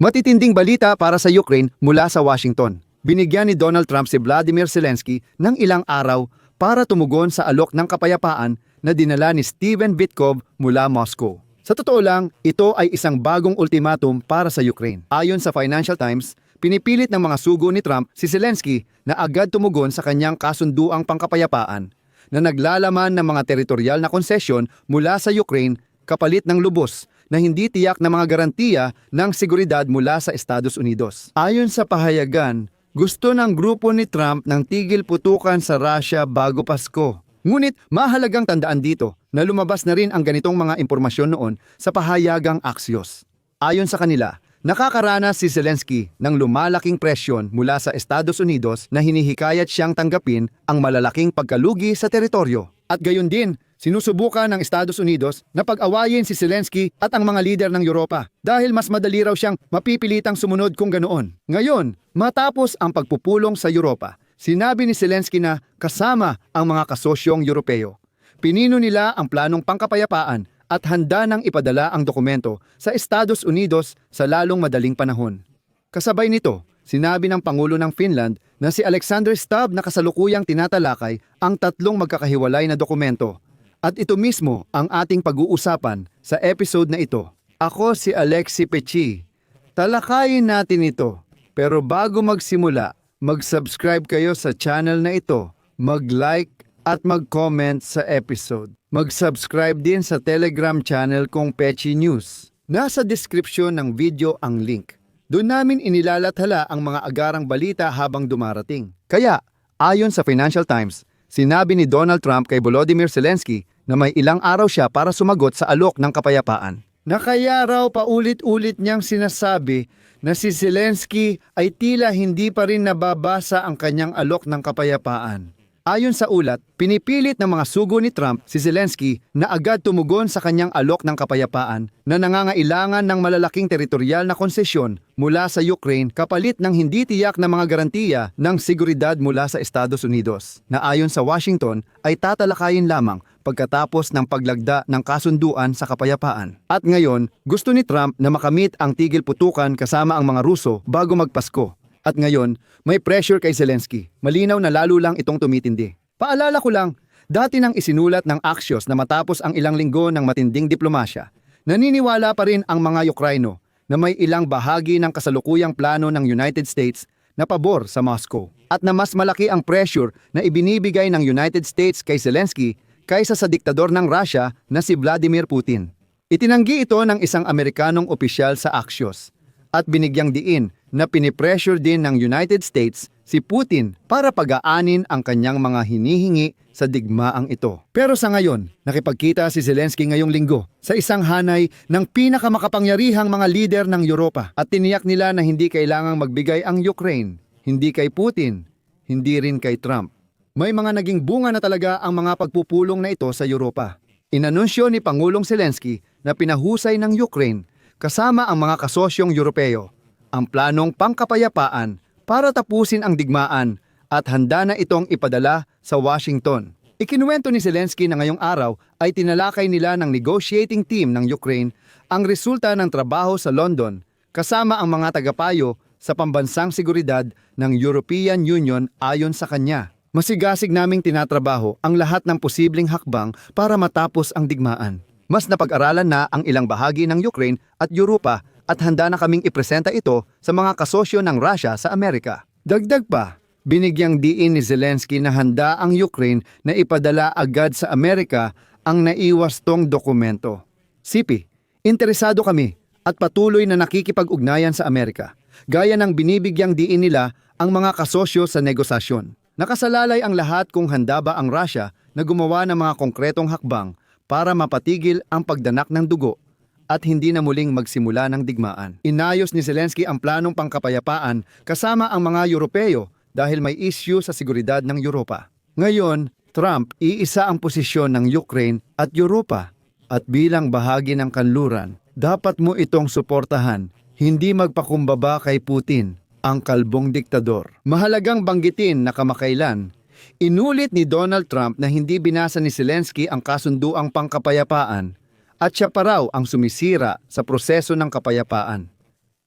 Matitinding balita para sa Ukraine mula sa Washington. Binigyan ni Donald Trump si Vladimir Zelensky ng ilang araw para tumugon sa alok ng kapayapaan na dinala ni Steven Vitkov mula Moscow. Sa totoo lang, ito ay isang bagong ultimatum para sa Ukraine. Ayon sa Financial Times, pinipilit ng mga sugo ni Trump si Zelensky na agad tumugon sa kanyang kasunduang pangkapayapaan na naglalaman ng mga teritorial na konsesyon mula sa Ukraine kapalit ng lubos na hindi tiyak na mga garantiya ng seguridad mula sa Estados Unidos. Ayon sa pahayagan, gusto ng grupo ni Trump ng tigil putukan sa Russia bago Pasko. Ngunit mahalagang tandaan dito na lumabas na rin ang ganitong mga impormasyon noon sa pahayagang Axios. Ayon sa kanila, nakakaranas si Zelensky ng lumalaking presyon mula sa Estados Unidos na hinihikayat siyang tanggapin ang malalaking pagkalugi sa teritoryo. At gayon din, sinusubukan ng Estados Unidos na pag-awayin si Zelensky at ang mga lider ng Europa dahil mas madali raw siyang mapipilitang sumunod kung ganoon. Ngayon, matapos ang pagpupulong sa Europa, sinabi ni Zelensky na kasama ang mga kasosyong Europeo. Pinino nila ang planong pangkapayapaan at handa nang ipadala ang dokumento sa Estados Unidos sa lalong madaling panahon. Kasabay nito, sinabi ng Pangulo ng Finland na si Alexander Stubb na kasalukuyang tinatalakay ang tatlong magkakahiwalay na dokumento. At ito mismo ang ating pag-uusapan sa episode na ito. Ako si Alexi Pechi. Talakayin natin ito. Pero bago magsimula, mag-subscribe kayo sa channel na ito, mag-like at mag-comment sa episode. Mag-subscribe din sa Telegram channel kong Pechi News. Nasa description ng video ang link. Doon namin inilalathala ang mga agarang balita habang dumarating. Kaya, ayon sa Financial Times, sinabi ni Donald Trump kay Volodymyr Zelensky na may ilang araw siya para sumagot sa alok ng kapayapaan. Na kaya raw paulit-ulit niyang sinasabi na si Zelensky ay tila hindi pa rin nababasa ang kanyang alok ng kapayapaan. Ayon sa ulat, pinipilit ng mga sugo ni Trump si Zelensky na agad tumugon sa kanyang alok ng kapayapaan na nangangailangan ng malalaking teritorial na konsesyon mula sa Ukraine kapalit ng hindi tiyak na mga garantiya ng seguridad mula sa Estados Unidos na ayon sa Washington ay tatalakayin lamang pagkatapos ng paglagda ng kasunduan sa kapayapaan. At ngayon, gusto ni Trump na makamit ang tigil putukan kasama ang mga Ruso bago magpasko. At ngayon, may pressure kay Zelensky. Malinaw na lalo lang itong tumitindi. Paalala ko lang, dati nang isinulat ng Axios na matapos ang ilang linggo ng matinding diplomasya, naniniwala pa rin ang mga Ukraino na may ilang bahagi ng kasalukuyang plano ng United States na pabor sa Moscow at na mas malaki ang pressure na ibinibigay ng United States kay Zelensky kaysa sa diktador ng Russia na si Vladimir Putin. Itinanggi ito ng isang Amerikanong opisyal sa Axios at binigyang diin na pinipressure din ng United States si Putin para pag-aanin ang kanyang mga hinihingi sa digmaang ito. Pero sa ngayon, nakipagkita si Zelensky ngayong linggo sa isang hanay ng pinakamakapangyarihang mga lider ng Europa at tiniyak nila na hindi kailangang magbigay ang Ukraine, hindi kay Putin, hindi rin kay Trump. May mga naging bunga na talaga ang mga pagpupulong na ito sa Europa. Inanunsyo ni Pangulong Zelensky na pinahusay ng Ukraine kasama ang mga kasosyong Europeo ang planong pangkapayapaan para tapusin ang digmaan at handa na itong ipadala sa Washington. Ikinuwento ni Zelensky na ngayong araw ay tinalakay nila ng negotiating team ng Ukraine ang resulta ng trabaho sa London kasama ang mga tagapayo sa pambansang seguridad ng European Union ayon sa kanya. Masigasig naming tinatrabaho ang lahat ng posibleng hakbang para matapos ang digmaan. Mas napag-aralan na ang ilang bahagi ng Ukraine at Europa at handa na kaming ipresenta ito sa mga kasosyo ng Russia sa Amerika. Dagdag pa, binigyang diin ni Zelensky na handa ang Ukraine na ipadala agad sa Amerika ang naiwas tong dokumento. Sipi, interesado kami at patuloy na nakikipag-ugnayan sa Amerika, gaya ng binibigyang diin nila ang mga kasosyo sa negosasyon. Nakasalalay ang lahat kung handa ba ang Russia na gumawa ng mga konkretong hakbang para mapatigil ang pagdanak ng dugo at hindi na muling magsimula ng digmaan. Inayos ni Zelensky ang planong pangkapayapaan kasama ang mga Europeo dahil may issue sa seguridad ng Europa. Ngayon, Trump iisa ang posisyon ng Ukraine at Europa at bilang bahagi ng kanluran, dapat mo itong suportahan, hindi magpakumbaba kay Putin, ang kalbong diktador. Mahalagang banggitin na kamakailan, inulit ni Donald Trump na hindi binasa ni Zelensky ang kasunduang pangkapayapaan at siya pa raw ang sumisira sa proseso ng kapayapaan.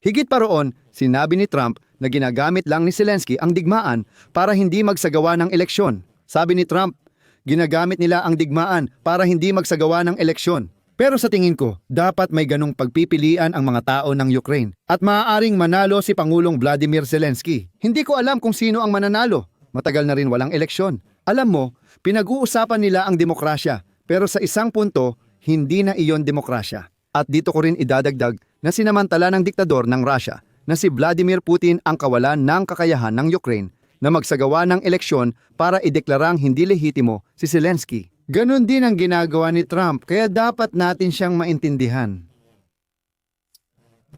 Higit pa roon, sinabi ni Trump na ginagamit lang ni Zelensky ang digmaan para hindi magsagawa ng eleksyon. Sabi ni Trump, ginagamit nila ang digmaan para hindi magsagawa ng eleksyon. Pero sa tingin ko, dapat may ganong pagpipilian ang mga tao ng Ukraine at maaaring manalo si Pangulong Vladimir Zelensky. Hindi ko alam kung sino ang mananalo. Matagal na rin walang eleksyon. Alam mo, pinag-uusapan nila ang demokrasya pero sa isang punto, hindi na iyon demokrasya. At dito ko rin idadagdag na sinamantala ng diktador ng Russia na si Vladimir Putin ang kawalan ng kakayahan ng Ukraine na magsagawa ng eleksyon para ideklarang hindi lehitimo si Zelensky. Ganon din ang ginagawa ni Trump kaya dapat natin siyang maintindihan.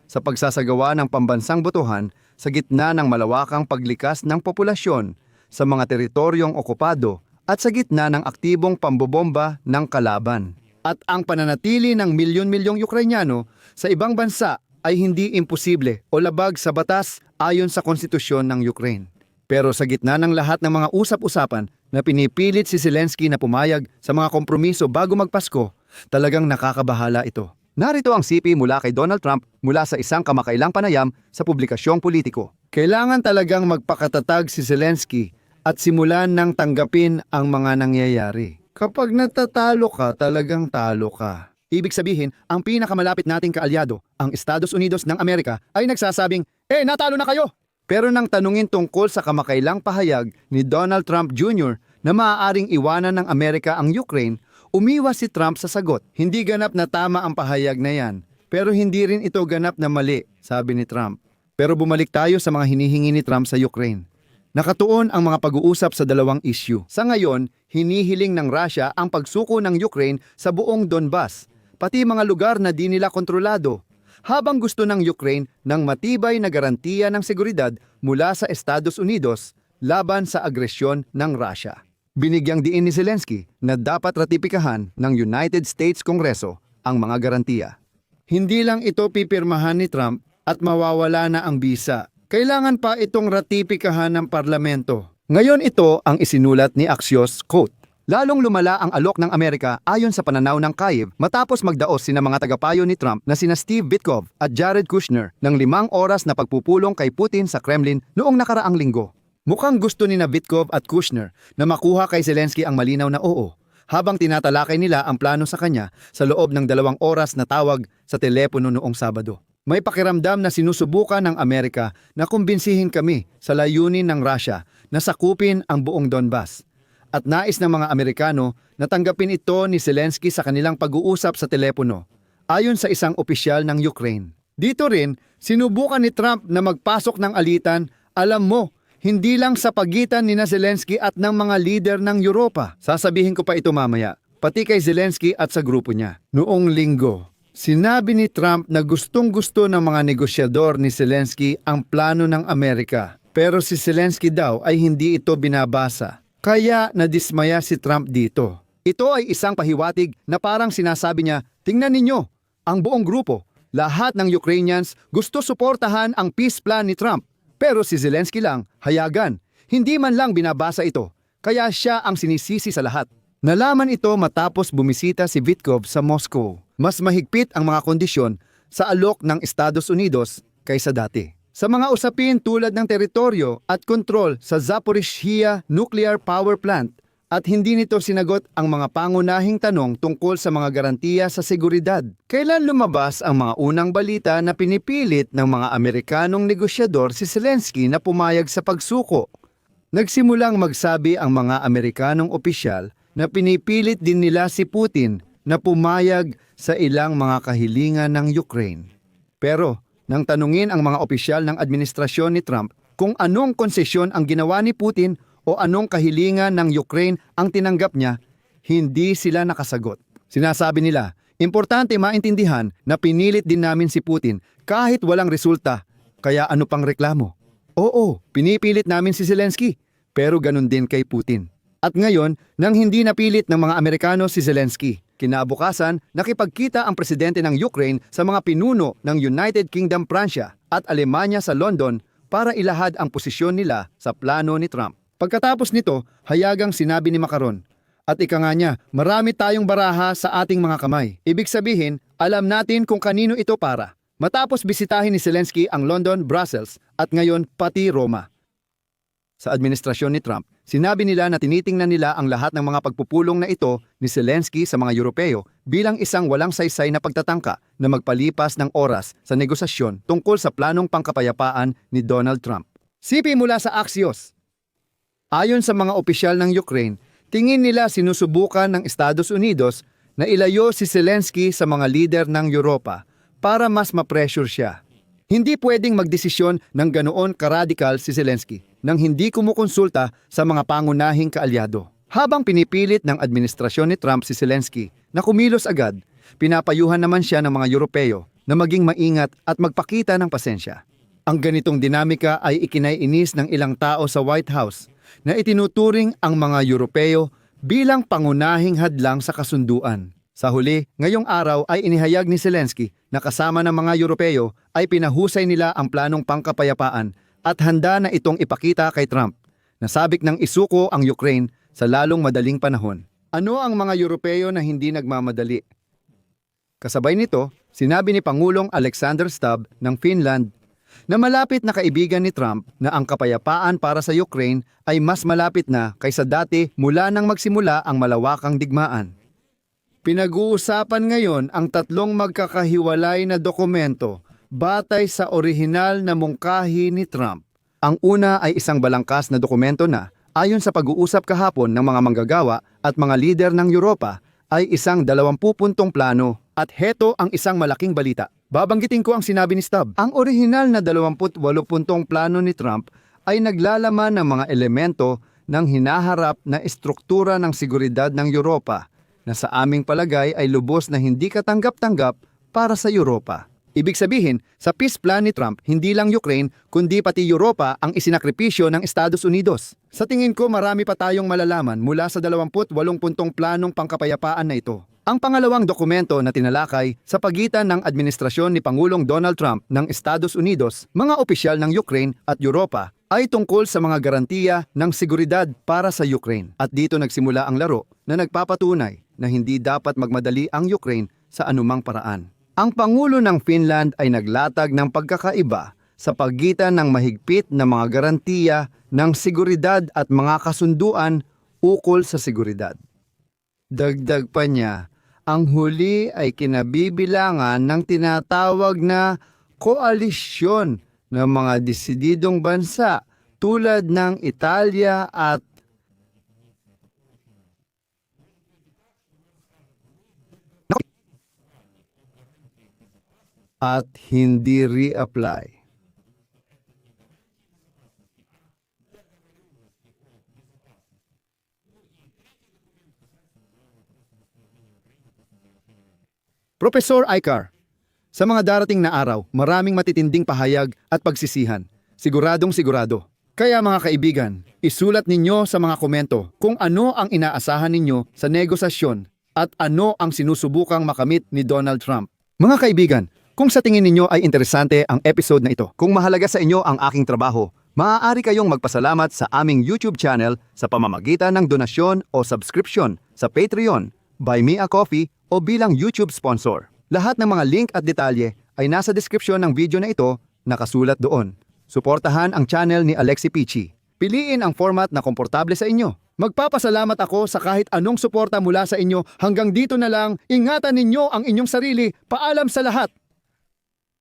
Sa pagsasagawa ng pambansang botohan sa gitna ng malawakang paglikas ng populasyon sa mga teritoryong okupado at sa gitna ng aktibong pambobomba ng kalaban. At ang pananatili ng milyon-milyong Ukrainyano sa ibang bansa ay hindi imposible o labag sa batas ayon sa konstitusyon ng Ukraine. Pero sa gitna ng lahat ng mga usap-usapan na pinipilit si Zelensky na pumayag sa mga kompromiso bago magpasko, talagang nakakabahala ito. Narito ang CP mula kay Donald Trump mula sa isang kamakailang panayam sa publikasyong politiko. Kailangan talagang magpakatatag si Zelensky at simulan ng tanggapin ang mga nangyayari. Kapag natatalo ka, talagang talo ka. Ibig sabihin, ang pinakamalapit nating kaalyado, ang Estados Unidos ng Amerika, ay nagsasabing, Eh, natalo na kayo! Pero nang tanungin tungkol sa kamakailang pahayag ni Donald Trump Jr. na maaaring iwanan ng Amerika ang Ukraine, umiwas si Trump sa sagot. Hindi ganap na tama ang pahayag na yan, pero hindi rin ito ganap na mali, sabi ni Trump. Pero bumalik tayo sa mga hinihingi ni Trump sa Ukraine. Nakatuon ang mga pag-uusap sa dalawang issue. Sa ngayon, hinihiling ng Russia ang pagsuko ng Ukraine sa buong Donbas, pati mga lugar na di nila kontrolado habang gusto ng Ukraine ng matibay na garantiya ng seguridad mula sa Estados Unidos laban sa agresyon ng Russia. Binigyang diin ni Zelensky na dapat ratipikahan ng United States Kongreso ang mga garantiya. Hindi lang ito pipirmahan ni Trump at mawawala na ang bisa. Kailangan pa itong ratipikahan ng parlamento. Ngayon ito ang isinulat ni Axios, quote, Lalong lumala ang alok ng Amerika ayon sa pananaw ng Kiev matapos magdaos sina mga tagapayo ni Trump na sina Steve Bitkov at Jared Kushner ng limang oras na pagpupulong kay Putin sa Kremlin noong nakaraang linggo. Mukhang gusto ni na Bitkov at Kushner na makuha kay Zelensky ang malinaw na oo habang tinatalakay nila ang plano sa kanya sa loob ng dalawang oras na tawag sa telepono noong Sabado. May pakiramdam na sinusubukan ng Amerika na kumbinsihin kami sa layunin ng Russia na sakupin ang buong Donbas at nais ng mga Amerikano na tanggapin ito ni Zelensky sa kanilang pag-uusap sa telepono, ayon sa isang opisyal ng Ukraine. Dito rin, sinubukan ni Trump na magpasok ng alitan, alam mo, hindi lang sa pagitan ni na Zelensky at ng mga lider ng Europa. Sasabihin ko pa ito mamaya, pati kay Zelensky at sa grupo niya. Noong linggo, sinabi ni Trump na gustong gusto ng mga negosyador ni Zelensky ang plano ng Amerika. Pero si Zelensky daw ay hindi ito binabasa. Kaya nadismaya si Trump dito. Ito ay isang pahiwatig na parang sinasabi niya, tingnan ninyo, ang buong grupo, lahat ng Ukrainians gusto suportahan ang peace plan ni Trump. Pero si Zelensky lang, hayagan, hindi man lang binabasa ito. Kaya siya ang sinisisi sa lahat. Nalaman ito matapos bumisita si Vitkov sa Moscow. Mas mahigpit ang mga kondisyon sa alok ng Estados Unidos kaysa dati. Sa mga usapin tulad ng teritoryo at kontrol sa Zaporizhia Nuclear Power Plant at hindi nito sinagot ang mga pangunahing tanong tungkol sa mga garantiya sa seguridad. Kailan lumabas ang mga unang balita na pinipilit ng mga Amerikanong negosyador si Zelensky na pumayag sa pagsuko? Nagsimulang magsabi ang mga Amerikanong opisyal na pinipilit din nila si Putin na pumayag sa ilang mga kahilingan ng Ukraine. Pero nang tanungin ang mga opisyal ng administrasyon ni Trump kung anong konsesyon ang ginawa ni Putin o anong kahilingan ng Ukraine ang tinanggap niya, hindi sila nakasagot. Sinasabi nila, importante maintindihan na pinilit din namin si Putin kahit walang resulta, kaya ano pang reklamo? Oo, pinipilit namin si Zelensky, pero ganun din kay Putin. At ngayon, nang hindi napilit ng mga Amerikano si Zelensky, kinabukasan nakipagkita ang presidente ng Ukraine sa mga pinuno ng United Kingdom Pransya at Alemanya sa London para ilahad ang posisyon nila sa plano ni Trump. Pagkatapos nito, hayagang sinabi ni Macaron, at ika nga niya, marami tayong baraha sa ating mga kamay. Ibig sabihin, alam natin kung kanino ito para. matapos bisitahin ni Zelensky ang London, Brussels at ngayon pati Roma. Sa administrasyon ni Trump, sinabi nila na tinitingnan nila ang lahat ng mga pagpupulong na ito ni Zelensky sa mga Europeo bilang isang walang saysay na pagtatangka na magpalipas ng oras sa negosasyon tungkol sa planong pangkapayapaan ni Donald Trump. Sipi mula sa Axios, Ayon sa mga opisyal ng Ukraine, tingin nila sinusubukan ng Estados Unidos na ilayo si Zelensky sa mga lider ng Europa para mas ma-pressure siya. Hindi pwedeng magdesisyon ng ganoon karadikal si Zelensky nang hindi kumukonsulta sa mga pangunahing kaalyado. Habang pinipilit ng administrasyon ni Trump si Zelensky na kumilos agad, pinapayuhan naman siya ng mga Europeo na maging maingat at magpakita ng pasensya. Ang ganitong dinamika ay ikinaiinis ng ilang tao sa White House na itinuturing ang mga Europeo bilang pangunahing hadlang sa kasunduan. Sa huli, ngayong araw ay inihayag ni Zelensky na kasama ng mga Europeo ay pinahusay nila ang planong pangkapayapaan at handa na itong ipakita kay Trump. Nasabik ng isuko ang Ukraine sa lalong madaling panahon. Ano ang mga Europeo na hindi nagmamadali? Kasabay nito, sinabi ni Pangulong Alexander Stubb ng Finland na malapit na kaibigan ni Trump na ang kapayapaan para sa Ukraine ay mas malapit na kaysa dati mula nang magsimula ang malawakang digmaan. Pinag-uusapan ngayon ang tatlong magkakahiwalay na dokumento batay sa orihinal na mungkahi ni Trump. Ang una ay isang balangkas na dokumento na, ayon sa pag-uusap kahapon ng mga manggagawa at mga lider ng Europa, ay isang 20 puntong plano at heto ang isang malaking balita. Babanggitin ko ang sinabi ni Stubb. Ang orihinal na 28 puntong plano ni Trump ay naglalaman ng mga elemento ng hinaharap na estruktura ng seguridad ng Europa na sa aming palagay ay lubos na hindi katanggap-tanggap para sa Europa. Ibig sabihin, sa peace plan ni Trump, hindi lang Ukraine, kundi pati Europa ang isinakripisyo ng Estados Unidos. Sa tingin ko, marami pa tayong malalaman mula sa 28 puntong planong pangkapayapaan na ito. Ang pangalawang dokumento na tinalakay sa pagitan ng administrasyon ni Pangulong Donald Trump ng Estados Unidos, mga opisyal ng Ukraine at Europa ay tungkol sa mga garantiya ng seguridad para sa Ukraine. At dito nagsimula ang laro na nagpapatunay na hindi dapat magmadali ang Ukraine sa anumang paraan. Ang Pangulo ng Finland ay naglatag ng pagkakaiba sa pagitan ng mahigpit na mga garantiya ng seguridad at mga kasunduan ukol sa seguridad. Dagdag pa niya, ang huli ay kinabibilangan ng tinatawag na koalisyon ng mga desididong bansa tulad ng Italia at at hindi reapply. Professor Icar, sa mga darating na araw, maraming matitinding pahayag at pagsisihan. Siguradong sigurado. Kaya mga kaibigan, isulat ninyo sa mga komento kung ano ang inaasahan ninyo sa negosasyon at ano ang sinusubukang makamit ni Donald Trump. Mga kaibigan, kung sa tingin ninyo ay interesante ang episode na ito, kung mahalaga sa inyo ang aking trabaho, maaari kayong magpasalamat sa aming YouTube channel sa pamamagitan ng donasyon o subscription sa Patreon, Buy Me a Coffee o bilang YouTube sponsor. Lahat ng mga link at detalye ay nasa description ng video na ito, nakasulat doon. Suportahan ang channel ni Alexi Pichi. Piliin ang format na komportable sa inyo. Magpapasalamat ako sa kahit anong suporta mula sa inyo hanggang dito na lang. Ingatan ninyo ang inyong sarili. Paalam sa lahat.